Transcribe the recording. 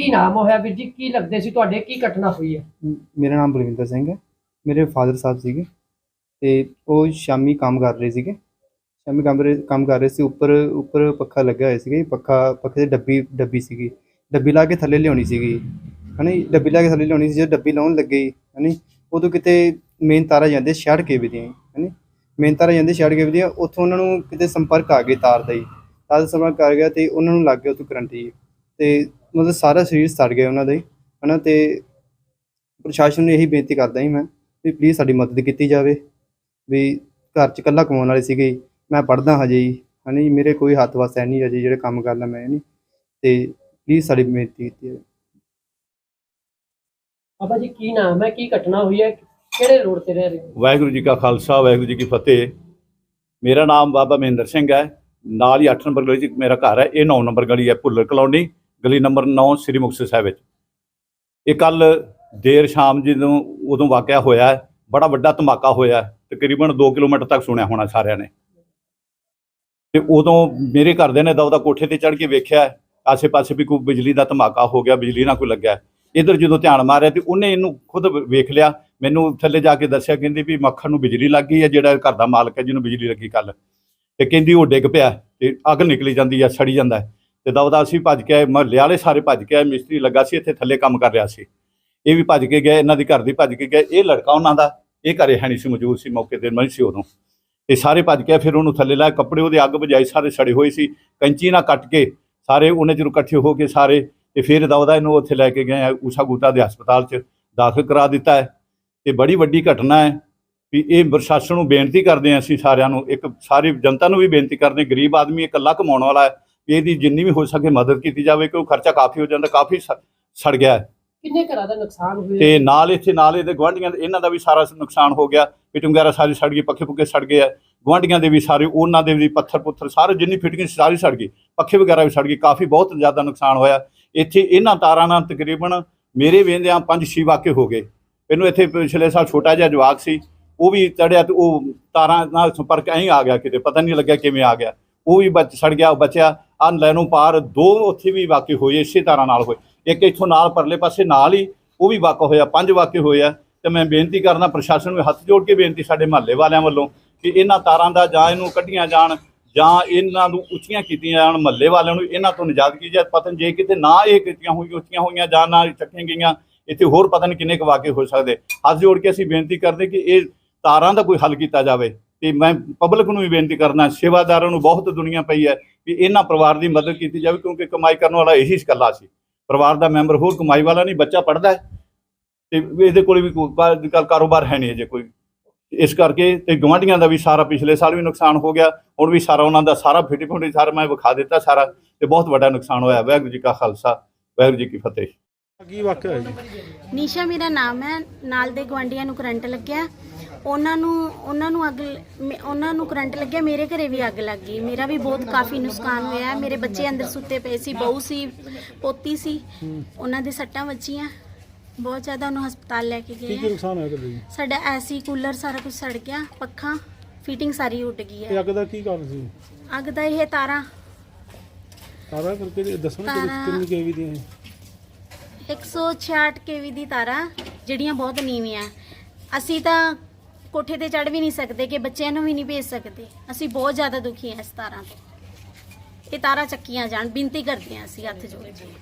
ਕੀ ਨਾਮ ਹੋਇਆ ਵੀਰ ਜੀ? ਕੀ ਲੱਗਦੇ ਸੀ ਤੁਹਾਡੇ? ਕੀ ਘਟਨਾ ਹੋਈ ਹੈ? ਮ- ਮੇਰਾ ਨਾਮ ਬਲਵਿੰਦਰ ਸਿੰਘ ਹੈ। ਮੇਰੇ ਫਾਦਰ ਸਾਹਿਬ ਸੀਗੇ ਤੇ ਉਹ ਸ਼ਾਮੀ ਕੰਮ ਕਰ ਰਹੇ ਸੀਗੇ। ਸ਼ਾਮੀ ਕੰਮ ਰਹੇ ਕੰਮ ਕਰ ਰਹੇ ਸੀ। ਉੱਪਰ ਉੱਪਰ ਪੱਖਾ ਲੱਗਿਆ ਹੋਇਆ ਸੀਗਾ ਜੀ, ਪੱਖਾ ਪੱਖੇ ਦੀ ਡੱਬੀ ਡੱਬੀ ਸੀਗੀ। ਡੱਬੀ ਲਾ ਕੇ ਥੱਲੇ ਲਿਆਉਣੀ ਸੀਗੀ। ਹਨੀ ਡੱਬੀ ਲਾ ਕੇ ਥੱਲੇ ਲਿਆਉਣੀ ਸੀ। ਜਦੋਂ ਡੱਬੀ ਲਾਉਣ ਲੱਗੇ ਹਨੀ ਉਦੋਂ ਕਿਤੇ ਮੇਨ ਤਾਰਾਂ ਜਾਂਦੇ ਛੜ ਕੇ ਵੀ ਦੀਆਂ ਹਨੀ ਮੇਨ ਤਾਰਾਂ ਜਾਂਦੇ ਛੜ ਕੇ ਵੀ ਦੀਆਂ। ਉੱਥੋਂ ਉਹਨਾਂ ਨੂੰ ਕਿਤੇ ਸੰਪਰਕ ਆ ਗਏ ਤਾਰ ਦਾ ਹੀ ਤਾਰ ਦਾ ਸੰਪਰਕ ਆ ਗਿਆ ਤੇ ਉਹਨਾਂ ਨੂੰ ਲੱਗ ਗਿਆ ਉੱਥੋਂ ਕਰੰਟ ਜੀ। ਤੇ ਮਤਲਬ ਸਾਰਾ ਸਰੀਰ ਸੜ ਗਿਆ ਉਹਨਾਂ ਦਾ ਹੀ ਹਨਾ ਤੇ ਪ੍ਰਸ਼ਾਸਨ ਨੂੰ ਇਹੀ ਬੇਨਤੀ ਕਰਦਾ ਹਾਂ ਮੈਂ ਵੀ ਪਲੀਜ਼ ਸਾਡੀ ਮਦਦ ਕੀਤੀ ਜਾਵੇ ਵੀ ਘਰ 'ਚ ਇਕੱਲਾ ਕਮਾਉਣ ਵਾਲੇ ਸੀਗੇ ਮੈਂ ਪੜਦਾ ਹਜੇ ਹੀ ਹਨੀ ਮੇਰੇ ਕੋਈ ਹੱਥ ਵਸ ਹੈ ਨਹੀਂ ਅਜੇ ਜਿਹੜੇ ਕੰਮ ਕਰਨਾ ਮੈਂ ਨਹੀਂ ਤੇ ਪਲੀਜ਼ ਸਾਡੀ ਬੇਨਤੀ ਕੀਤੀ ਜਾਵੇ। ਬਾਬਾ ਜੀ ਕੀ ਨਾਮ ਹੈ ਕੀ ਘਟਨਾ ਹੋਈ ਹੈ ਕਿਹੜੇ ਰੋਡ ਤੇ ਰਹਿ ਰਹੇ ਹੋ? ਵਾਹਿਗੁਰੂ ਜੀ ਕਾ ਖਾਲਸਾ ਵਾਹਿਗੁਰੂ ਜੀ ਕੀ ਫਤਿਹ। ਮੇਰਾ ਨਾਮ ਬਾਬਾ ਮਹਿੰਦਰ ਸਿੰਘ ਹੈ ਨਾਲ ਹੀ 8 ਨੰਬਰ ਗਲੀ 'ਚ ਮੇਰਾ ਘਰ ਹੈ ਇਹ 9 ਨੰਬਰ ਗਲੀ ਹੈ ਭੁੱਲਰ ਕਲੋਨੀ। ਗਲੀ ਨੰਬਰ 9 ਸ੍ਰੀ ਮੁਕਤਸਰ ਸਾਹਿਬ ਵਿੱਚ। ਇਹ ਕੱਲ ਦੇਰ ਸ਼ਾਮ ਜਦੋਂ ਉਦੋਂ ਵਾਕਿਆ ਹੋਇਆ ਹੈ, ਬੜਾ ਵੱਡਾ ਧਮਾਕਾ ਹੋਇਆ ਤਕਰੀਬਨ 2 ਕਿਲੋਮੀਟਰ ਤੱਕ ਸੁਣਿਆ ਹੋਣਾ ਸਾਰਿਆਂ ਨੇ। ਤੇ ਉਦੋਂ ਮੇਰੇ ਘਰਦਿਆਂ ਨੇ ਦਵਦਾ ਕੋਠੇ ਤੇ ਚੜ੍ਹ ਕੇ ਵੇਖਿਆ ਆਸੇ-ਪਾਸੇ ਵੀ ਕੋਈ ਬਿਜਲੀ ਦਾ ਧਮਾਕਾ ਹੋ ਗਿਆ ਬਿਜਲੀ ਨਾਲ ਕੋਈ ਲੱਗਿਆ ਇਧਰ ਜਦੋਂ ਧਿਆਨ ਮਾਰਿਆ ਤੇ ਉਹਨੇ ਇਹਨੂੰ ਖੁਦ ਵੇਖ ਲਿਆ ਮੈਨੂੰ ਥੱਲੇ ਜਾ ਕੇ ਦੱਸਿਆ ਕਹਿੰਦੀ ਵੀ ਮੱਖਣ ਨੂੰ ਬਿਜਲੀ ਲੱਗ ਗਈ ਹੈ ਜਿਹੜਾ ਘਰ ਦਾ ਮਾਲਕ ਹੈ ਜਿਹਨੂੰ ਬਿਜਲੀ ਲੱਗੀ ਕੱਲ ਤੇ ਕਹਿੰਦੀ ਉਹ ਡਿੱਗ ਪਿਆ ਤੇ ਅੱਗ ਨਿਕਲੀ ਜਾਂਦੀ ਹੈ ਸੜੀ ਜਾਂਦਾ ਤੇ ਦਵਦਾ ਅਸੀਂ ਭੱਜ ਕੇ ਆਏ, ਮਹੱਲੇ ਵਾਲੇ ਸਾਰੇ ਭੱਜ ਕੇ ਆਏ, ਮਿਸਤਰੀ ਲੱਗਾ ਸੀ, ਇੱਥੇ ਥੱਲੇ ਕੰਮ ਕਰ ਰਿਹਾ ਸੀ। ਇਹ ਵੀ ਭੱਜ ਕੇ ਗਏ, ਇਹਨਾਂ ਦੀ ਘਰ ਦੀ ਭੱਜ ਕੇ ਗਏ। ਇਹ ਲੜਕਾ ਉਹਨਾਂ ਦਾ, ਇਹ ਘਰੇ ਹੈ ਨਹੀਂ ਸੀ, ਮੌਜੂਦ ਸੀ, ਮੌਕੇ ਤੇ ਮੈਂ ਨਹੀਂ ਸੀ ਉਦੋਂ। ਤੇ ਸਾਰੇ ਭੱਜ ਕੇ ਫਿਰ ਉਹਨੂੰ ਥੱਲੇ ਲਾਇਆ ਕੱਪੜੇ ਉਹਦੇ ਅੱਗ ਬੁਝਾਈ, ਸਾਰੇ ਸੜੇ ਹੋਏ ਸੀ, ਕੈਂਚੀ ਨਾਲ ਕੱਟ ਕੇ ਸਾਰੇ ਉਹਨੇ ਜਦੋਂ ਇਕੱਠੇ ਹੋ ਕੇ ਸਾਰੇ, ਤੇ ਫਿਰ ਦਵਦਾ ਇਹਨੂੰ ਉੱਥੇ ਲੈ ਕੇ ਗਏ ਊਸ਼ਾ ਗੁੱਤਾ ਦੇ ਹਸਪਤਾਲ 'ਚ ਦਾਖਲ ਕਰਾ ਦਿੱਤਾ ਹੈ। ਤੇ ਬੜੀ ਵੱਡੀ ਘਟਨਾ ਹੈ ਵੀ ਇਹ ਪ੍ਰਸ਼ਾਸਨ ਨੂੰ ਬੇਨਤੀ ਕਰਦੇ ਹਾਂ ਅਸੀਂ ਸਾਰਿਆਂ ਨੂੰ, ਇੱਕ ਸਾਰੀ ਜਨਤਾ ਨੂੰ ਵੀ ਬੇਨਤੀ ਕਰਦੇ ਗਰੀਬ ਆਦਮੀ ਇਕੱਲਾ ਕਮਾਉਣ ਵਾਲਾ ਹੈ ਇਹਦੀ ਜਿੰਨੀ ਵੀ ਹੋ ਸਕੇ ਮਦਦ ਕੀਤੀ ਜਾਵੇ ਕਿਉਂ ਖਰਚਾ ਕਾਫੀ ਹੋ ਜਾਂਦਾ ਕਾਫੀ ਸੜ ਗਿਆ ਹੈ। ਕਿੰਨੇ ਘਰਾਂ ਦਾ ਨੁਕਸਾਨ ਹੋਇਆ? ਤੇ ਨਾਲ ਇੱਥੇ ਨਾਲ ਦੇ ਇਹਨਾਂ ਦਾ ਵੀ ਸਾਰਾ ਨੁਕਸਾਨ ਹੋ ਗਿਆ। ਫਿਟਿੰਗ ਵਗੈਰਾ ਸਾਰੀ ਸੜ ਗਈ ਪੱਖੇ ਪੁੱਖੇ ਸੜ ਗਏ ਆ ਗੁਆਂਢੀਆਂ ਦੇ ਵੀ ਸਾਰੇ ਉਹਨਾਂ ਦੇ ਵੀ ਪੱਥਰ ਪੁੱਥਰ ਸਾਰੇ ਜਿੰਨੀ ਫਿਟਿੰਗ ਸਾਰੀ ਸੜ ਗਈ। ਪੱਖੇ ਵਗੈਰਾ ਵੀ ਸੜ ਗਏ ਕਾਫੀ ਬਹੁਤ ਜ਼ਿਆਦਾ ਨੁਕਸਾਨ ਹੋਇਆ। ਇੱਥੇ ਇਹਨਾਂ ਤਾਰਾਂ ਨਾਲ ਤਕਰੀਬਨ ਮੇਰੇ ਵੇਂਦਿਆਂ ਪੰਜ ਛੇ ਵਾਕੇ ਹੋ ਗਏ। ਇਹਨੂੰ ਇੱਥੇ ਪਿਛਲੇ ਸਾਲ ਛੋਟਾ ਜਿਹਾ ਜਵਾਕ ਸੀ ਉਹ ਵੀ ਚੜਿਆ ਤੇ ਉਹ ਤਾਰਾਂ ਨਾਲ ਸੰਪਰਕ ਐਂ ਆ ਗਿਆ ਕਿਤੇ ਪਤਾ ਨਹੀਂ ਲੱਗਿਆ ਕਿਵੇਂ ਆ ਗਿਆ। ਉਹ ਵੀ ਬਚ ਸੜ ਗਿਆ ਉਹ ਬਚਿਆ। ਆ ਲੈਨੋਂ ਪਾਰ ਦੋ ਉੱਥੇ ਵੀ ਵਾਕੇ ਹੋਏ, ਇਸੇ ਤਾਰਾਂ ਨਾਲ ਹੋਏ। ਇੱਕ ਇੱਥੋਂ ਨਾਲ ਪਰਲੇ ਪਾਸੇ ਨਾਲ ਹੀ ਉਹ ਵੀ ਵਾਕਿਆ ਹੋਇਆ, ਪੰਜ ਵਾਕਿਆ ਹੋਏ ਆ। ਤੇ ਮੈਂ ਬੇਨਤੀ ਕਰਨਾ ਪ੍ਰਸ਼ਾਸਨ ਨੂੰ ਹੱਥ ਜੋੜ ਕੇ ਬੇਨਤੀ ਸਾਡੇ ਮਹੱਲੇ ਵਾਲਿਆਂ ਵੱਲੋਂ ਕਿ ਇਹਨਾਂ ਤਾਰਾਂ ਦਾ ਜਾਂ ਇਹਨੂੰ ਕੱਢੀਆਂ ਜਾਣ ਜਾਂ ਇਹਨਾਂ ਨੂੰ ਉੱਚੀਆਂ ਕੀਤੀਆਂ ਜਾਣ, ਮਹੱਲੇ ਵਾਲਿਆਂ ਨੂੰ ਇਹਨਾਂ ਤੋਂ ਨਿਜਾਤ ਕੀਤੀ ਜਾਏ। ਪਤਾ ਜੇ ਕਿਤੇ ਨਾ ਇਹ ਕੀਤੀਆਂ ਹੋਈਆਂ, ਉੱਚੀਆਂ ਹੋਈਆਂ ਜਾਂ ਨਾ ਚੱਕੀਆਂ ਗਈਆਂ, ਇੱਥੇ ਹੋਰ ਪਤਨ ਕਿੰਨੇ ਕੁ ਵਾਕਿਆ ਹੋ ਸਕਦੇ। ਹੱਥ ਜੋੜ ਕੇ ਅਸੀਂ ਬੇਨਤੀ ਕਰਦੇ ਕਿ ਇਹ ਤਾਰਾਂ ਦਾ ਕੋਈ ਹੱਲ ਕੀਤਾ ਜਾਵੇ। ਤੇ ਮੈਂ ਪਬਲਿਕ ਨੂੰ ਵੀ ਬੇਨਤੀ ਕਰਨਾ ਸੇਵਾਦਾਰਾਂ ਨੂੰ ਬਹੁਤ ਦੁਨੀਆ ਪਈ ਹੈ ਕਿ ਇਹਨਾਂ ਪਰਿਵਾਰ ਦੀ ਮਦਦ ਕੀਤੀ ਜਾਵੇ ਕਿਉਂਕਿ ਕਮਾਈ ਕਰਨ ਵਾਲਾ ਇਹੀ ਇਕੱਲਾ ਸੀ। ਪਰਿਵਾਰ ਦਾ ਮੈਂਬਰ ਹੋਰ ਕਮਾਈ ਵਾਲਾ ਨਹੀਂ ਬੱਚਾ ਪੜਦਾ ਹੈ ਤੇ ਇਹਦੇ ਕੋਲ ਵੀ ਕੋਈ ਅੱਜ ਕਾਰੋਬਾਰ ਹੈ ਨਹੀਂ ਜੇ ਕੋਈ। ਇਸ ਕਰਕੇ ਤੇ ਗਵਾਂਢੀਆਂ ਦਾ ਵੀ ਸਾਰਾ ਪਿਛਲੇ ਸਾਲ ਵੀ ਨੁਕਸਾਨ ਹੋ ਗਿਆ ਹੁਣ ਵੀ ਸਾਰਾ ਉਹਨਾਂ ਦਾ ਸਾਰਾ ਫਿੱਟੀ ਫੁੱਟੀ ਸਾਰਾ ਮੈਂ ਵਿਖਾ ਦਿੱਤਾ ਸਾਰਾ ਤੇ ਬਹੁਤ ਵੱਡਾ ਨੁਕਸਾਨ ਹੋਇਆ। ਵਾਹਿਗੁਰੂ ਜੀ ਕਾ ਖਾਲਸਾ ਵਾਹਿਗੁਰੂ ਜੀ ਕੀ ਫਤਿਹ। ਕੀ ਵਾਕਿਆ ਹੈ ਜੀ? ਨੀਸ਼ਾ ਮੇਰਾ ਨਾਮ ਹੈ। ਨਾਲ ਦੇ ਗਵਾਂਢੀਆਂ ਨੂੰ ਕਰੰਟ ਲੱਗਿਆ। ਉਹਨਾਂ ਨੂੰ ਉਹਨਾਂ ਨੂੰ ਅੱਗ ਲ- ਮੇ- ਉਹਨਾਂ ਨੂੰ ਕਰੰਟ ਲੱਗਿਆ ਮੇਰੇ ਘਰੇ ਵੀ ਅੱਗ ਲੱਗ ਗਈ। ਮੇਰਾ ਵੀ ਬਹੁਤ ਕਾਫੀ ਨੁਕਸਾਨ ਹੋਇਆ ਮੇਰੇ ਬੱਚੇ ਅੰਦਰ ਸੁੱਤੇ ਪਏ ਸੀ ਬਹੂ ਸੀ ਪੋਤੀ ਸੀ। ਉਹਨਾਂ ਦੇ ਸੱਟਾਂ ਵੱਜੀਆਂ। ਬਹੁਤ ਜ਼ਿਆਦਾ ਉਹਨੂੰ ਹਸਪਤਾਲ ਲੈ ਕੇ ਕੀ ਗਏ ਕੀ ਆ। ਨੁਕਸਾਨ ਹੋਇਆ ਤੁਹਾਡੇ ਜੀ? ਸਾਡਾ ਐਸੀ ਕੂਲਰ ਸਾਰਾ ਕੁਝ ਸੜ ਗਿਆ ਪੱਖਾ ਫਿਟਿੰਗ ਸਾਰੀ ਉੱਡ ਗਈ ਹੈ। ਅੱਗ ਦਾ ਕੀ ਕਾਰਨ ਸੀ? ਅੱਗ ਦਾ ਇਹ ਤਾਰਾਂ। ਸਾਰਾ ਕਰਕੇ ਦੱਸੋ ਨਾ ਤਾਰਾਂ- ਕਿੰਨੀ ਕੇਵੀ ਦੀਆਂ ਇਹ? 166 ਕੇਵੀ ਦੀ ਤਾਰਾਂ ਜਿਹੜੀਆਂ ਬਹੁਤ ਨੀਵੀਆਂ। ਅਸੀਂ ਤਾਂ ਕੋਠੇ ਤੇ ਚੜ ਵੀ ਨਹੀਂ ਸਕਦੇ ਕਿ ਬੱਚਿਆਂ ਨੂੰ ਵੀ ਨਹੀਂ ਭੇਜ ਸਕਦੇ। ਅਸੀਂ ਬਹੁਤ ਜ਼ਿਆਦਾ ਦੁਖੀ ਹਾਂ ਇਸ ਤਾਰਾਂ ਤੋਂ। ਇਹ ਤਾਰਾਂ ਚੱਕੀਆਂ ਜਾਣ, ਬੇਨਤੀ ਕਰਦੇ ਹਾਂ ਅਸੀਂ ਹੱਥ ਜੋੜ ਕੇ।